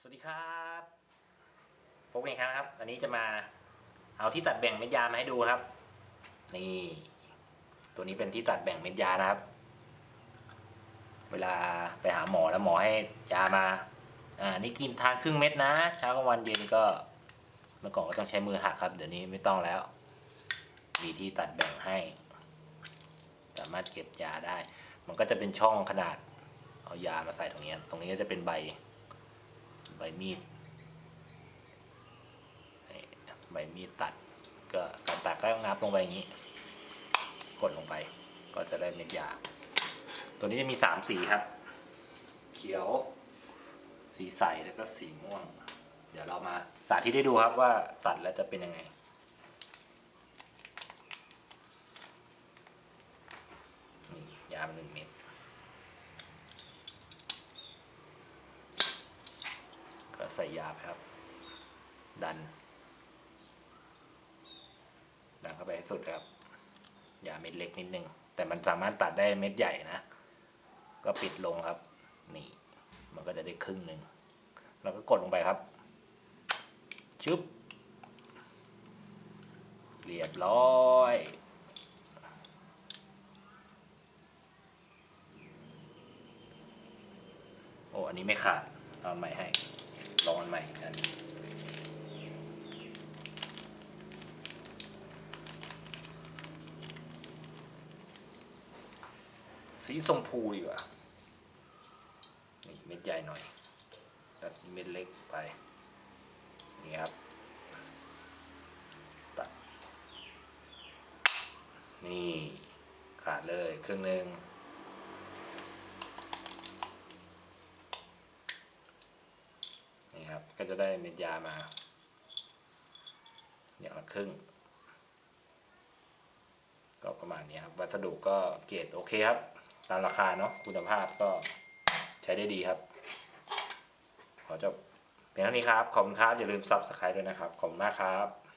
สวัสดีครับพบกันอีกครั้งนะครับ อันนี้จะมาเอาที่ตัดแบ่งเม็ดยามาให้ดูครับ นี่ ตัวนี้เป็นที่ตัดแบ่งเม็ดยานะครับ เวลาไปหาหมอแล้วหมอให้ยามา อ่า นี่กินทานครึ่งเม็ดนะเช้ากลางวันเย็นก็เมื่อก่อนก็ต้องใช้มือหักครับ เดี๋ยวนี้ไม่ต้องแล้ว มีที่ตัดแบ่งให้ สามารถเก็บยาได้ มันก็จะเป็นช่องขนาด เอายามาใส่ตรงนี้ ตรงนี้ก็จะเป็นใบใบ มีดใบมีดตัดก็การตัดก็งับลงไปอย่างนี้ กดลงไป ก็จะได้เม็ดยา ตัวนี้จะมีสามสีครับ เขียว สีใสแล้วก็สีม่วง เดี๋ยวเรามาสาธิตให้ดูครับว่าตัดแล้วจะเป็นยังไงนี่ยาหนึ่งเม็ด ใส่ยาไปครับ ดัน ดันเข้าไปให้สุดครับ ยาเม็ดเล็กนิดนึง แต่มันสามารถตัดได้เม็ดใหญ่นะ ก็ปิดลงครับ นี่ มันก็จะได้ครึ่งหนึ่ง แล้วก็กดลงไปครับ ชึบ เรียบร้อยโอ้ อันนี้ไม่ขาด เอาใหม่ให้ ลองอันใหม่อันนี้สีชมพูดีกว่านี่เม็ดใหญ่หน่อยตัดเม็ดเล็กไป นี่ครับ ตัด นี่ ขาดเลยครึ่งหนึ่ง นี่ครับ ก็จะได้เม็ดยามา อย่างละครึ่ง ก็ประมาณนี้ครับ วัสดุก็เกรดโอเคครับ ตามราคาเนาะคุณภาพก็ใช้ได้ดีครับ ขอจบเพียงเท่านี้ครับ ขอบคุณครับ อย่าลืม Subscribe ด้วยนะครับ ขอบคุณมากครับ